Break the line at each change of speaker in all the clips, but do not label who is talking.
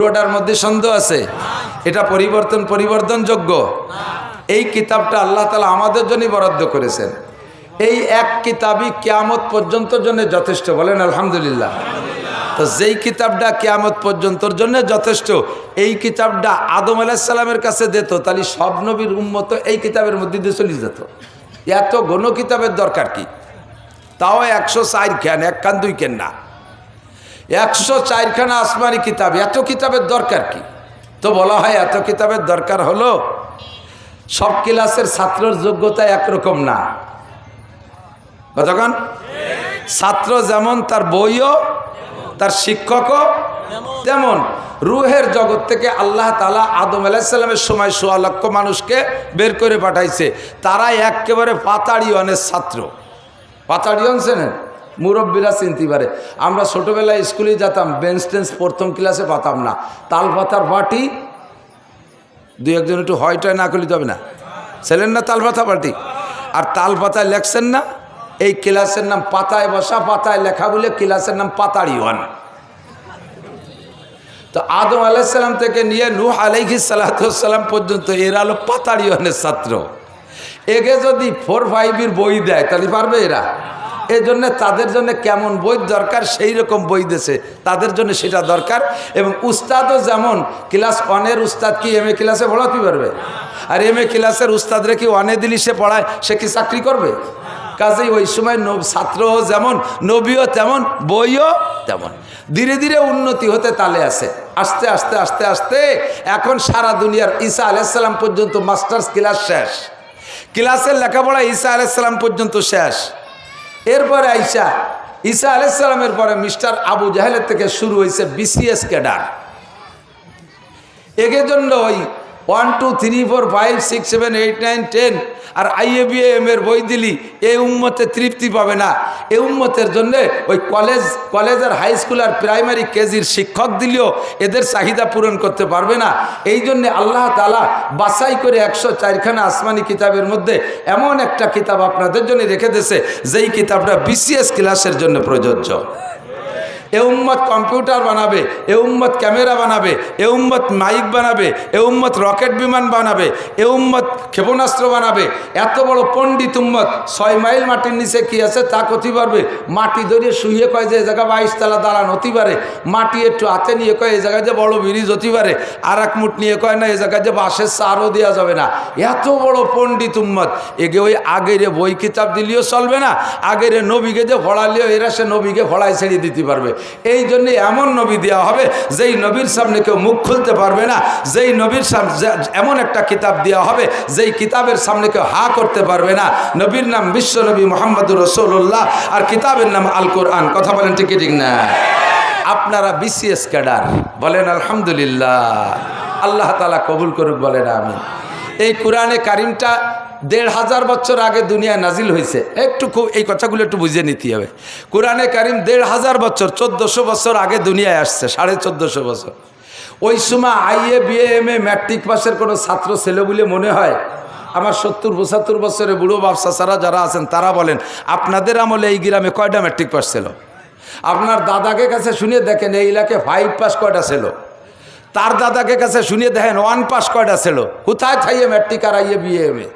পুরোটার মধ্যে সন্দেহ আছে। এটা পরিবর্তন, পরিবর্তনযোগ্য। এই কিতাবটা আল্লাহ তালা আমাদের জন্যই বরাদ্দ করেছেন। এই এক কিতাবই কেয়ামত পর্যন্ত জন্য যথেষ্ট। বলেন আলহামদুলিল্লাহ। তো যেই কিতাবটা কেয়ামত পর্যন্তর জন্য যথেষ্ট, এই কিতাবটা আদম আলাহিসাল্লামের কাছে দিত, তাহলে সব নবীর উম্মত এই কিতাবের মধ্যে দিয়ে চলে যেত। এত গণ কিতাবের দরকার কি? তাও একশো চার খেন, এক খান দুই কেন না। একশো চারখানা আসমানি কিতাব। এত কিতাবের দরকার কি? তো বলা হয় এত কিতাবের দরকার হলো, সব ক্লাসের ছাত্রর যোগ্যতা একরকম না। কতক্ষণ? ছাত্র যেমন তার বইও, তার শিক্ষকও তেমন। রুহের জগৎ থেকে আল্লাহ তালা আদম আলাহিসাল্লামের সময় সোয়া লক্ষ মানুষকে বের করে পাঠাইছে। তারা একেবারে পাতাড়িয়নের ছাত্র। পাতাড়িয়ন চেনেন? মুরব্বীরা চিনতে পারে। আমরা ছোটোবেলায় স্কুলে যেতাম বেঞ্চ টেন্স প্রথম ক্লাসে পাতাম না। তাল পাতার পার্টি দুই একজন একটু হয়টয় না করলে তবে না। ছিলেন না তাল পাতা পার্টি আর তাল পাতায় লেখছেন না? এই ক্লাসের নাম পাতায় বসা, পাতায় লেখা বলে ক্লাসের নাম পাতাড়িওয়ান তো আদম আলাইসাল্লাম থেকে নিয়ে নূহ আলাইহি সালাতাম পর্যন্ত এরা হলো পাতাড়িওয়ানের ছাত্র। একে যদি ফোর ফাইভের বই দেয়, তাহলে পারবে এরা? এই জন্য তাদের জন্য কেমন বই দরকার সেই রকম বই দেশে তাদের জন্য সেটা দরকার। এবং উস্তাদও যেমন, ক্লাস ওয়ানের উস্তাদ কি এম এ ক্লাসে পড়াতে পারবে? আর এম এ ক্লাসের উস্তাদরে কি ওয়ানে দিলি সে পড়ায়, সে কি চাকরি করবে? কাজেই ওই সময় ছাত্রও যেমন, নবীও তেমন, বইও তেমন। ধীরে ধীরে উন্নতি হতে তালে আছে। আস্তে আস্তে আস্তে আস্তে এখন সারা দুনিয়ার ঈসা আলাইসাল্লাম পর্যন্ত মাস্টার্স ক্লাস শেষ। ক্লাসের লেখাপড়া ঈসা আলাইসাল্লাম পর্যন্ত শেষ। এরপরে আইসা, ঈসা আলাইসালামের পরে মিস্টার আবু জাহেলের থেকে শুরু হয়েছে বিসিএস ক্যাডার এগের জন্য ওই one two three four five six seven eight nine ten আর আইএবিএম এর বই দিলি এই উম্মতে তৃপ্তি পাবে না। এই উম্মতের জন্য ওই কলেজ কলেজের হাই স্কুল আর প্রাইমারি কেজির শিক্ষক দিলেও এদের চাহিদা পূরণ করতে পারবে না। এই জন্যে আল্লাহ তালা বাছাই করে একশো চারখানা আসমানি কিতাবের মধ্যে এমন একটা কিতাব আপনাদের জন্য রেখে দিয়েছে, যেই কিতাবটা বিসিএস ক্লাসের জন্য প্রযোজ্য। এ উম্মত কম্পিউটার বানাবে, এ উম্মত ক্যামেরা বানাবে, এ উম্মত মাইক বানাবে, এ উম্মত রকেট বিমান বানাবে, এ উম্মত ক্ষেপণাস্ত্র বানাবে। এত বড় পণ্ডিত উম্মত, ছয় মাইল মাটির নিচে কি আছে তা কতি পারবে? মাটি ধরিয়ে শুয়ে কয় যে এই জায়গা বাইশ তালা দাঁড়ান হতে পারে। মাটি একটু হাতে নিয়ে কয় এই জায়গায় যে বড় ব্রিজ হতে পারে। আর এক মুঠ নিয়ে কয়, না এই জায়গায় যে বাঁশের সারও দেওয়া যাবে না। এত বড় পণ্ডিত উম্মত এগে ওই আগের বই কিতাব দিলেও চলবে না, আগের নবীকে যে ফড়ালেও এরা সে নবীকে ফড়ায় ছেড়ে দিতে পারবে। এই জন্য এমন নবী দেওয়া হবে, যেই নবীর সামনে কেউ মুখ খুলতে পারবে না, যেই নবীর সামনে এমন একটা কিতাব দেওয়া হবে, যেই কিতাবের সামনে কেউ হা করতে পারবে না। নবীর নাম বিশ্ব নবী মোহাম্মদুর রসৌল্লাহ আর কিতাবের নাম আল কোরআন কথা বলেন ঠিক ঠিক না? আপনারা বিসিএস ক্যাডার, বলেন আলহামদুলিল্লাহ। আল্লাহ তালা কবুল করুক, বলেন আমি এই কোরআনে কারিমটা দেড় হাজার বছর আগে দুনিয়ায় নাজিল হয়েছে। একটু খুব এই কথাগুলো একটু বুঝে নিতে হবে। কোরআনে কারিম দেড় হাজার বছর, চোদ্দোশো বছর আগে দুনিয়ায় আসছে, সাড়ে চোদ্দোশো বছর। ওই সময় IA, BA M A matric পাসের কোনো ছাত্র ছেলে বলে মনে হয়? আমার সত্তর, পঁচাত্তর বছরের বুড়ো ব্যবসা ছাড়া যারা আছেন, তারা বলেন, আপনাদের আমলে এই গ্রামে কয়টা ম্যাট্রিক পাস ছিল? আপনার দাদাকে কাছে শুনিয়ে দেখেন, এই এলাকায় ফাইভ পাস কয়টা ছিল? তার দাদাকে কাছে শুনিয়ে দেখেন ওয়ান পাস কয়টা ছিল? কোথায় থাইয়ে ম্যাট্রিক আর আইয়ে বিএ এম এমে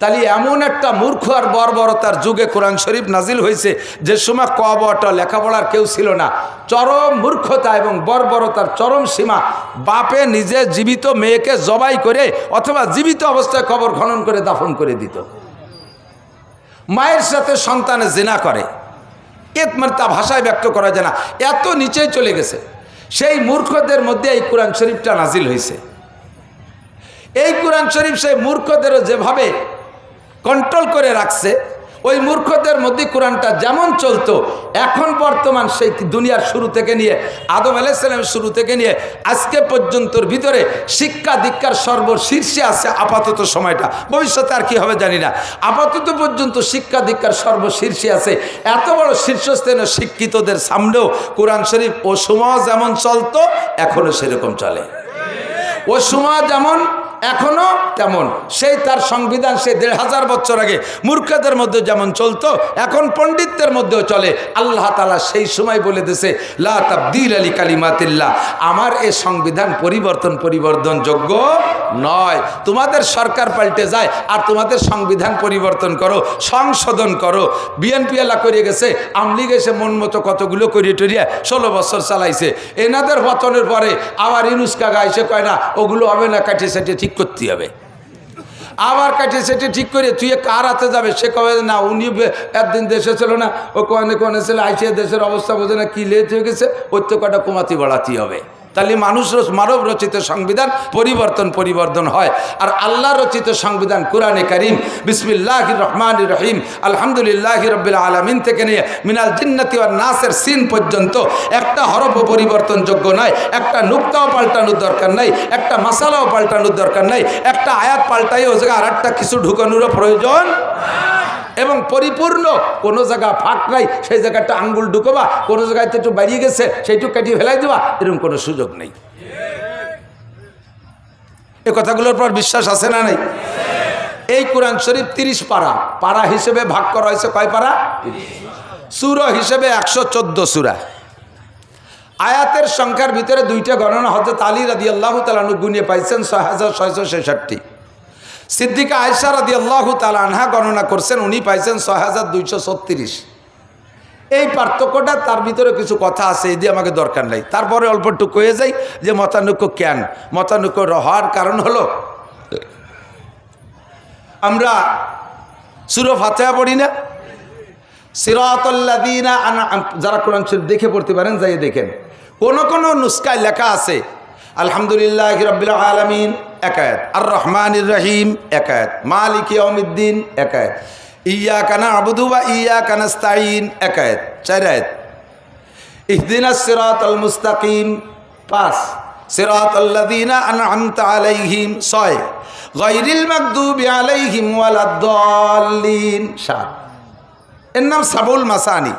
তাহলে এমন একটা মূর্খ আর বর্বরতার যুগে কোরআন শরীফ নাজিল হয়েছে, যে সময় ক বটা লেখাপড়ার কেউ ছিল না। চরম মূর্খতা এবং বর্বরতার চরম সীমা বাপে নিজে জীবিত মেয়েকে জবাই করে অথবা জীবিত অবস্থায় কবর খনন করে দাফন করে দিত। মায়ের সাথে সন্তানে জেনা করে। এত মানে তা ভাষায় ব্যক্ত করা যায় না। এত নিচে চলে গেছে। সেই মূর্খদের মধ্যে এই কোরআন শরীফটা নাজিল হয়েছে। এই কোরআন শরীফ সেই মূর্খদেরও যেভাবে কন্ট্রোল করে রাখছে, ওই মূর্খদের মধ্যে কোরআনটা যেমন চলতো, এখন বর্তমান সেই দুনিয়ার শুরু থেকে নিয়ে, আদম আলাইসালামের শুরু থেকে নিয়ে, আজকে পর্যন্তর ভিতরে শিক্ষা দীক্ষার সর্বশীর্ষে আছে আপাতত সময়টা। ভবিষ্যতে আর কি হবে জানি না। আপাতত পর্যন্ত শিক্ষা দীক্ষার সর্বশীর্ষে আছে। এত বড় শীর্ষস্থানীয় শিক্ষিতদের সামনেও কোরআন শরীফ, ও সময় যেমন চলতো এখনও সেরকম চলে। ও সময় যেমন এখনও তেমন। সেই তার সংবিধান সে দেড় হাজার বছর আগে মূর্খদের মধ্যে যেমন চলতো, এখন পণ্ডিতদের মধ্যেও চলে। আল্লাহ তালা সেই সময় বলে দিছে লা তাবদিল আলী কালিমাতিল্লাহ। আমার এ সংবিধান পরিবর্তন, পরিবর্তনযোগ্য নয়। তোমাদের সরকার পাল্টে যায় আর তোমাদের সংবিধান পরিবর্তন করো, সংশোধন করো। বিএনপি এলা গেছে আমলিগ এসে মন মতো কতগুলো করিয়ে টরিয়া ষোলো বছর চালাইছে। এনাদের পতনের পরে আবার ইনুস কাকা এসে কয়, না, ওগুলো হবে না কাটিয়ে সাটিয়ে ঠিক করতে হবে। আবার কাটে সেটি ঠিক করে তুই কার হাতে যাবে? সে কবে না, উনি একদিন দেশে ছিল না, ও কোনে কোনে ছেলে, আইসিয়া দেশের অবস্থা বোঝে না, কী লেট হয়ে গেছে ওর তো কটা কমাতি বাড়াতে হবে। তাহলে মানুষ মানব রচিত সংবিধান পরিবর্তন পরিবর্তন হয়। আর আল্লাহ রচিত সংবিধান কোরআনে করিম বিসমিল্লাহ রহমান রহিম, আলহামদুলিল্লাহ রবিল আলমিন থেকে নিয়ে মিনাল জিন্নাতি আর নাসের সিন পর্যন্ত একটা হরফ পরিবর্তনযোগ্য নয় একটা নুক্তাও পাল্টানোর দরকার নাই, একটা মশালাও পাল্টানোর দরকার নাই, একটা আয়াত পাল্টাই ও আর একটা কিছু ঢুকানোরও প্রয়োজন এবং পরিপূর্ণ। কোনো জায়গা ফাঁক নাই, সেই জায়গাটা আঙ্গুল ঢুকোবা, কোনো জায়গায় একটু বাড়িয়ে গেছে, সেইটুকু কাটিয়ে ফেলাই দেবা, এরকম কোনো সুযোগ নেই। এ কথাগুলোর পর বিশ্বাস আছে না নেই? এই কোরআন শরীফ তিরিশ পারা। পারা হিসেবে ভাগ করা হয়েছে কয় পারা? সুর হিসেবে একশো চোদ্দ সুরা। আয়াতের সংখ্যার ভিতরে দুইটা গণনা হজরত আলী রাদি আল্লাহ তালানু গুনিয়ে পাইছেন, ছয় হাজার ছয়শো ছেষট্টি। সিদ্দিকা আয়সা রাদি আল্লাহ তালানহা গণনা করছেন, উনি পাইছেন ছয় হাজার দুইশো ছত্রিশ। এই পার্থক্যটা তার ভিতরে কিছু কথা আছে, এই দিয়ে আমাকে দরকার নাই। তারপরে অল্প একটু কয়ে যাই যে মতানৈক্য কেন? মতানৈক্য হওয়ার কারণ হলো, আমরা সুর ফাতেহা পড়ি না। সিরাতল্লাদিনা আনা যারা কোরআন শরীফ দেখে পড়তে পারেন যাই দেখেন। কোন কোনো নুস্কায় লেখা আছে, আলহামদুলিল্লাহ রবিল আলমিন একায়ত আর রহমান রহিম একায়ত মালিক ইয়মিদ্দিন একায়ত ইয়া কানা আবুদু বা ইয়া কানাস্তাইন একায়ত চারায়ত ইহদিন সিরাত আল মুস্তাকিম। পাঁচ। সিরাত আল্লাদিনা আনআমতা আলাইহিম। ছয়। গায়রিল মাগদুবি আলাইহিম ওয়ালাদ-দাল্লিন। সাত। এর নাম সাবুল মাসানি।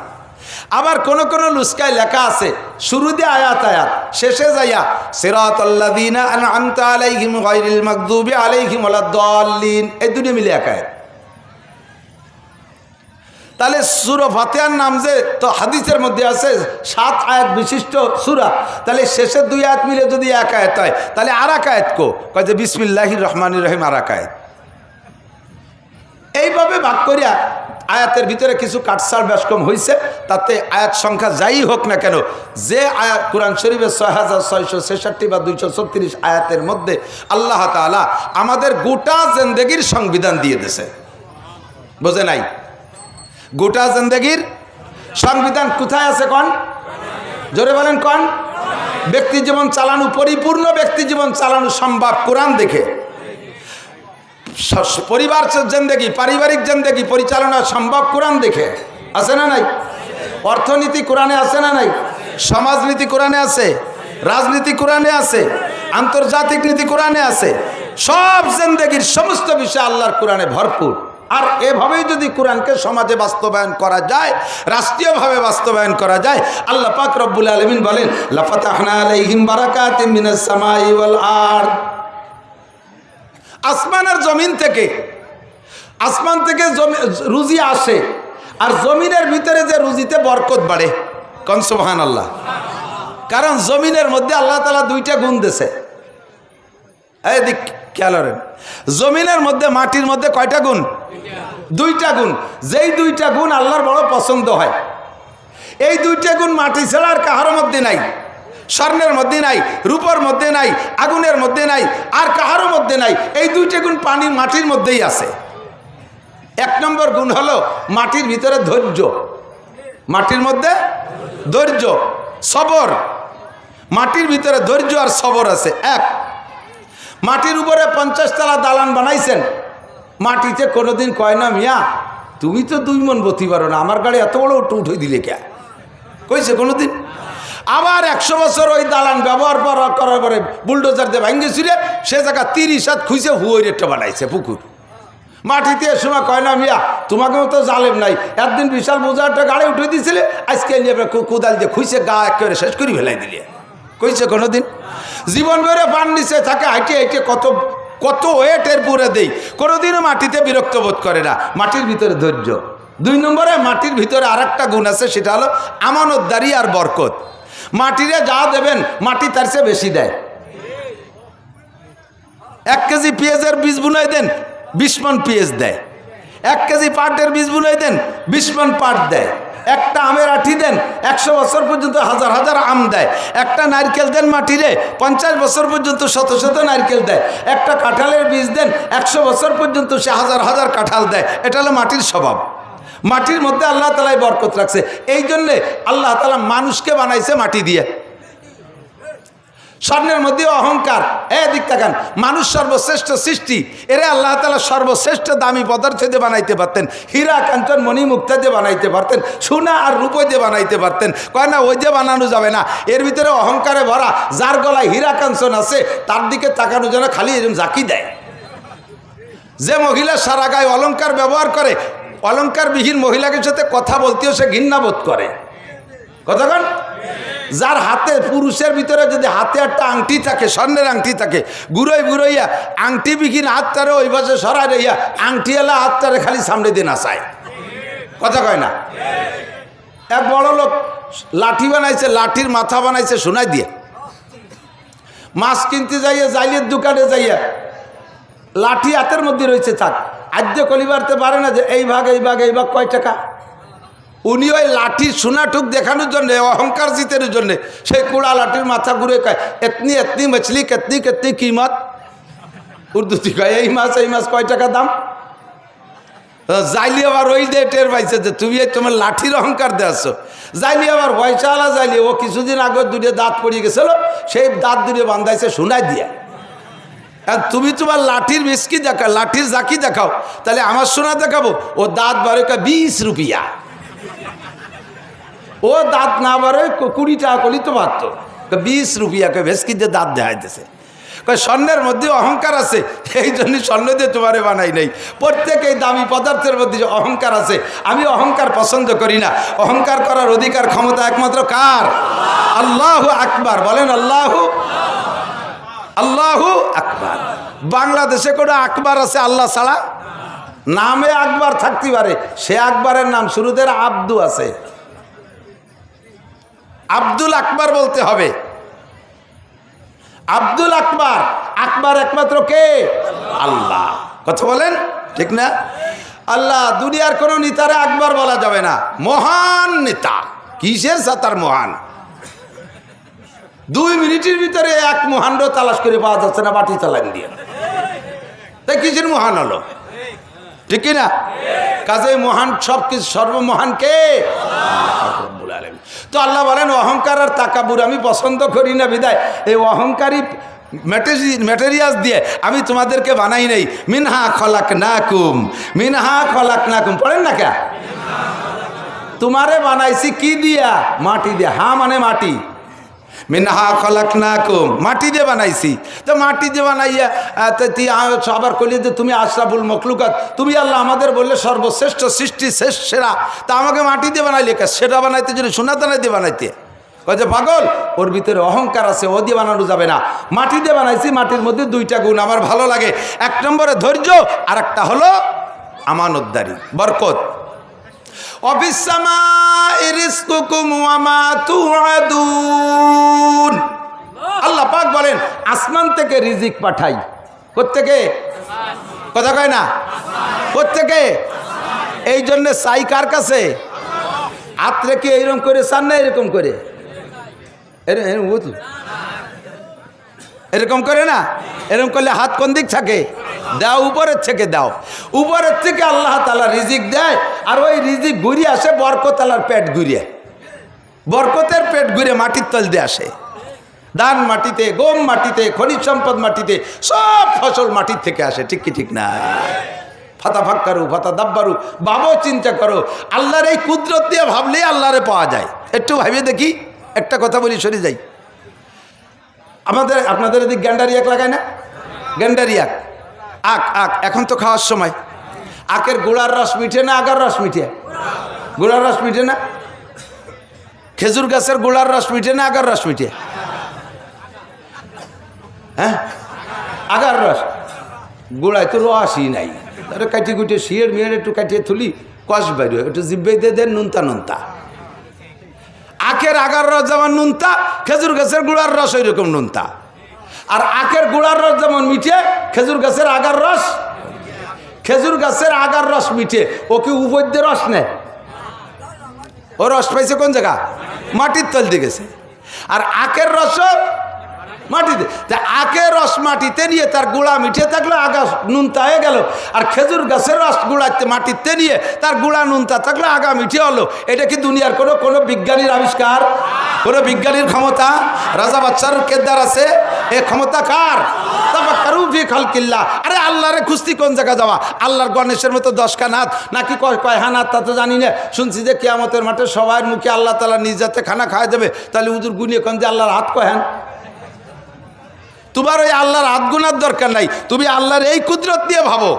আবার কোন কোন লুস্কায় লেখা আছে শুরুতে আয়াত আয়াত, শেষে যাইয়া সিরাত আল্লাদিনা আনআমতা আলাইহিম গায়রিল মাগদুবি আলাইহিম ওয়ালাদ-দাল্লিন এই দুটো মিলে এক আয়াত। তাহলে সুর ফাতেহার নাম যে, তো হাদিসের মধ্যে আছে, সাত আয়াত বিশিষ্ট সুরা। তাহলে শেষের দুই আয়াত মিলে যদি এক আয়াত হয়, তাহলে আর এক আয়াত কো? কয় যে, বিসমিল্লাহির রহমানির রহিম আর এক আয়াত। এইভাবে ভাগ করিয়া আয়াতের ভিতরে কিছু কাটসার ব্যাসকম হয়েছে তাতে আয়াত সংখ্যা যাই হোক না কেন, যে আয়াত কোরআন শরীফের ছয় হাজার ছয়শো ছেষট্টি বা দুইশো ছত্রিশ আয়াতের মধ্যে আল্লাহ তালা আমাদের গোটা জেন্দেগির সংবিধান দিয়ে দিছে বোঝে নাই? গোটা জিন্দগির সংবিধান কোথায় আছে কন? জোরে বলেন কন? ব্যক্তি জীবন চালানো, পরিপূর্ণ ব্যক্তি জীবন চালানো সম্ভব কোরআন দেখে। পরিবার জেন্দেগি, পারিবারিক জেন্দেগি পরিচালনা সম্ভব কোরআন দেখে? আছে না নাই? অর্থনীতি কোরআনে আছে না নাই? সমাজনীতি কোরআনে আছে? রাজনীতি কোরআনে আছে? আন্তর্জাতিক নীতি কোরআনে আছে? সব জেন্দেগির সমস্ত বিষয় আল্লাহর কোরআনে ভরপুর। আর এভাবেই যদি কোরআনকে সমাজে বাস্তবায়ন করা যায়, রাষ্ট্রীয়ভাবে বাস্তবায়ন করা যায়, আল্লাহ পাক রব্বুল আলমিন বলেন, লাফাতাহনা আলাইহিম বারাকাতিম মিনাস আসমান আর জমিন থেকে, আসমান থেকে রুজি আসে, আর জমিনের ভিতরে যে রুজিতে বরকত বাড়ে কনসবাহান আল্লাহ কারণ জমিনের মধ্যে আল্লাহ তালা দুইটা গুণ দিছে এই দিক খেয়াল জমিনের মধ্যে, মাটির মধ্যে কয়টা গুণ? দুইটা গুণ। যেই দুইটা গুণ আল্লাহর বড় পছন্দ হয়, এই দুইটা গুণ মাটি ছাড়া আর কাহার মধ্যে নাই। স্বর্ণের মধ্যে নাই, রূপর মধ্যে নাই, আগুনের মধ্যে নাই, আর কাহারও মধ্যে নাই। এই দুইটা গুণ পানি মাটির মধ্যেই আছে। এক নম্বর গুণ হলো মাটির ভিতরে ধৈর্য। মাটির মধ্যে ধৈর্য, সবর। মাটির ভিতরে ধৈর্য আর সবর আছে। এক, মাটির উপরে পঞ্চাশ তলা দালান বানাইছেন। মাটিতে কোনোদিন কয় না, মিয়া, তুমি তো দুই মন বতি পারো না, আমার গাড়ি এত বড় একটু উঠে দিলে কে? কইছে, কোনোদিন? আবার একশো বছর ওই দালান ব্যবহার করা- করার পরে বুলডোজার দিয়ে ভাঙ্গে ছিঁড়ে সে জায়গা তিরিশ হাত খুঁজে হুয়োর একটা বানাইছে পুকুর। মাটিতে সময় কয় না, মিয়া, তোমাকেও তো জালেম নাই। একদিন বিশাল বোঝা একটা গাড়ি উঠে দিয়েছিলে, আজকে নিয়ে কোদাল দিয়ে খুঁজে গা একেবারে শেষ করে ফেলাই দিলে। কইছে কোনোদিন? জীবন ভরে পান নিচে থাকে, হাইটে হাইটে কত কত ওয়েটের পুরে দেই। কোনোদিনও মাটিতে বিরক্ত বোধ করে না। মাটির ভিতরে ধৈর্য। দুই নম্বরে মাটির ভিতরে আর একটা গুণ আছে, সেটা হলো আমানতদারি আর বরকত। মাটিরে যা দেবেন, মাটি তার চেয়ে বেশি দেয়। এক কেজি পেঁয়াজের বীজ বুনাই দেন, বিশ মন পেঁয়াজ দেয়। এক কেজি পাটের বীজ বুনাই দেন, বিশ মন পাট দেয়। একটা আমের আঠি দেন, একশো বছর পর্যন্ত হাজার হাজার আম দেয়। একটা নারকেল দেন মাটিরে, পঞ্চাশ বছর পর্যন্ত শত শত নারকেল দেয়। একটা কাঁঠালের বীজ দেন, একশো বছর পর্যন্ত সে হাজার হাজার কাঁঠাল দেয়। এটা হলো মাটির স্বভাব। মাটির মধ্যে আল্লাহ তালাই বরকত রাখছে। এই জন্যে আল্লাহ তালা মানুষকে বানাইছে মাটি দিয়ে। স্বর্ণের মধ্যে অহংকার। এ দিক তাকান, মানুষ সর্বশ্রেষ্ঠ সৃষ্টি। এরে আল্লাহ তালা সর্বশ্রেষ্ঠ দামি পদার্থ দিয়ে বানাইতে পারতেন। হীরা, কাঞ্চন মণি মুক্তা দিয়ে বানাইতে পারতেন। সোনা আর রূপো দিয়ে বানাইতে পারতেন। কয় না, ওই দিয়ে বানানো যাবে না। এর ভিতরে অহংকারে ভরা, যার গলায় হীরা, কাঞ্চন আছে, তার দিকে তাকানো যেন খালি এরকম জাকি দেয়। যে মহিলা সারা গায়ে অলংকার ব্যবহার করে অলংকারবিহীন মহিলাকে সাথে কথা বলতেও সে ঘৃণা বোধ করে। কতক্ষণ যার হাতে পুরুষের ভিতরে যদি হাতে একটা আংটি থাকে, স্বর্ণের আংটি থাকে গুড়োই গুড়োইয়া আংটি বিঘিন হাতটারে ওই পাশে সরাই রইয়া আংটি এলা হাতটারে খালি সামনে দিয়ে নাচায়। কথা কয় না? এক বড় লোক লাঠি বানাইছে, লাঠির মাথা বানাইছে শোনাই দিয়ে। মাছ কিনতে যাইয়া, জাইলের দোকানে যাইয়া লাঠি হাতের মধ্যে রয়েছে, থাক। আদ্য কলিবারতে পারে না যে এই ভাগ এই ভাগ এই ভাগ কয় টাকা? উনি ওই লাঠির সোনাটুক দেখানোর জন্য, অহংকার জিতের জন্য, সেই কুড়া লাঠির মাথা ঘুরে কয়, এতনি এতনি মছলি, কেতনি কেতনি কিমত উর্দুতে কয়, এই মাছ এই মাছ কয় টাকা দাম? যাইলি আবার ওই দিয়ে টের পাইছে যে তুমি তোমার লাঠির অহংকার দেওয়াছো যাইলি আবার পয়সাওয়ালা যাইলি ও কিছুদিন আগে দূরে দাঁত পড়িয়ে গেছিল, সেই দাঁত দূরে বান্ধাইছে শোনাই দিয়া। আর তুমি তোমার লাঠির মিসকি দেখাও, লাঠির জাকি দেখাও, তাহলে আমার সোনা দেখাবো, ও দাঁত বারে কয় বিশ রুপিয়া। ও দাঁত না বারে কুড়ি টাকা করলি তো পারত বিশ রুপিয়া কয় ভেসকি দিয়ে দাঁত দেখাইতেছে। স্বর্ণের মধ্যে অহংকার আছে, এই জন্য স্বর্ণ দিয়ে তোমারে বানাই নাই। প্রত্যেক এই দামি পদার্থের মধ্যে যে অহংকার আছে, আমি অহংকার পছন্দ করি না। অহংকার করার অধিকার ক্ষমতা একমাত্র কার? আল্লাহ আকবার, বলেন আল্লাহ আল্লাহু আকবার। বাংলাদেশে কোনো আকবার আছে আল্লাহ ছাড়া? নামে আকবার থাকতে পারে। সে আকবরের নাম শুরুদের আব্দু আছে। আব্দুল আকবার বলতে হবে। আব্দুল আকবার আকবার একমাত্র কে? আল্লাহ। কথা বলেন? ঠিক না? আল্লাহ, দুনিয়ার কোনো নেতারে আকবার বলা যাবে না। মহান নেতা। কিসের সাতার মহান? দুই মিনিটের ভিতরে এক মহান্ড তালাশ করে পাওয়া যাচ্ছে না, বাটি চালান দিয়ে। তাই কিসের মহান হলো ঠিক না? কাজে মহান সব কিছু সর্বমহান কে? তো আল্লাহ বলেন, অহংকার আর তাকাবুর আমি পছন্দ করি না, বিদায়। এই অহংকারী ম্যাটেরিয়ালস দিয়ে আমি তোমাদেরকে বানাই নেই। মিনহা খলাক না কুম মিনহা খলাক না কুম পড়েন না কে? তোমারে বানাইছি কি দিয়া? মাটি দিয়া। হা মানে মাটি। মিনহা খলাক না কুম মাটি দিয়ে বানাইছি। তো মাটি দিয়ে বানাইয়া তুই সবার কইলে যে তুমি আশরাফুল মখলুকাত, তুমি আল্লাহ আমাদের বললে সর্বশ্রেষ্ঠ সৃষ্টি শেষ সেরা। তা আমাকে মাটি দিয়ে বানাইলে সেটা বানাইতে যদি সোনা দানা দিয়ে বানাইতে। যে, পাগল, ওর ভিতরে অহংকার আছে, ও দিয়ে বানানো যাবে না। মাটি দিয়ে বানাইছি, মাটির মধ্যে দুইটা গুণ আমার ভালো লাগে। এক নম্বরে ধৈর্য আর একটা হলো আমানতদারি, বরকত। আল্লাহ পাক বলেন, আসমান থেকে রিজিক পাঠাই। কোত্থেকে? কথা কয় না? কোত্থেকে? এই জন্যে সাই কার কাছে? হাত রেখে এইরকম করে চান না এরকম করে? এরকম করে না? এরকম করলে হাত কোন দিক থাকে? দাও, উপরের থেকে দাও। উপরের থেকে আল্লাহ তালা রিজিক দেয়, আর ওই রিজিক ঘুরিয়ে আসে বরকতালার পেট ঘুরিয়ে। বরকতের পেট ঘুরে মাটির তল দিয়ে আসে। ধান মাটিতে, গম মাটিতে, খনিজ সম্পদ মাটিতে, সব ফসল মাটির থেকে আসে, ঠিক কি ঠিক না? ফাতা ফাক্কারু, ফাতা দাব্বারু, ভাবো, চিন্তা করো। আল্লাহর এই কুদরত দিয়ে ভাবলেই আল্লাহরে পাওয়া যায়। একটু ভাবিয়ে দেখি, একটা কথা বলি, সরে যাই। আমাদের, আপনাদের এদিক গ্যান্ডারিয়াক লাগায় না? গ্যান্ডারি আখ আখ এখন তো খাওয়ার সময়। আখের গোড়ার রস মিঠে না আগার রস মিঠে? গোড়ার রস মিঠে না? খেজুর গাছের গোড়ার রস মিঠে না আগার রস মিঠে? হ্যাঁ? আগার রস? গোড়ায় তো রসই নাই। তাহলে কাটি কুটে শিয়ের মেয়ের একটু কাটিয়ে তুলি কষ বাইরে একটু জিব্বে দিয়ে দেন নুনতা নুনতা। আখের আগার রস যেমন নুনতা, খেজুর গাছের গুড়ার রস ওই রকম নুনতা। আর আখের গুড়ার রস যেমন মিঠে, খেজুর গাছের আগার রস। খেজুর গাছের আগার রস মিঠে, ও কি উপদ্য রস নেয় ও রস পাইছে কোন জায়গা? মাটির তল দিয়ে গেছে। আর আখের রস মাটিতে। তা আখের রস মাটিতে নিয়ে তার গুড়া মিঠে থাকল, আগা নুনতা হয়ে গেল। আর খেজুর গাছের রস গুড়াতে মাটিতে নিয়ে তার গুড়া নুনতা থাকল, আগা মিঠে হলো। এটা কি দুনিয়ার কোনো কোনো বিজ্ঞানীর আবিষ্কার? কোনো বিজ্ঞানীর ক্ষমতা? রাজা বাচ্চার কেদার আছে। এ ক্ষমতা কার? খালকিল্লাহ। আরে আল্লাহরে খুস্তি কোন জায়গা যাওয়া? আল্লাহর গণেশের মতো দশটা নাথ নাকি কয় কয় হানাত তা তো জানি না। শুনছি যে কেয়ামতের মাঠে সবার মুখে আল্লাহ তালা নিজ যাতে খানা খাওয়া দেবে। তাহলে উজুর গুনিয়ে কোন যে আল্লাহর হাত কয় হ্যান তোমার ওই আল্লাহর আধগুনার দরকার নাই। তুমি আল্লাহর এই কুদরত দিয়ে ভাবো।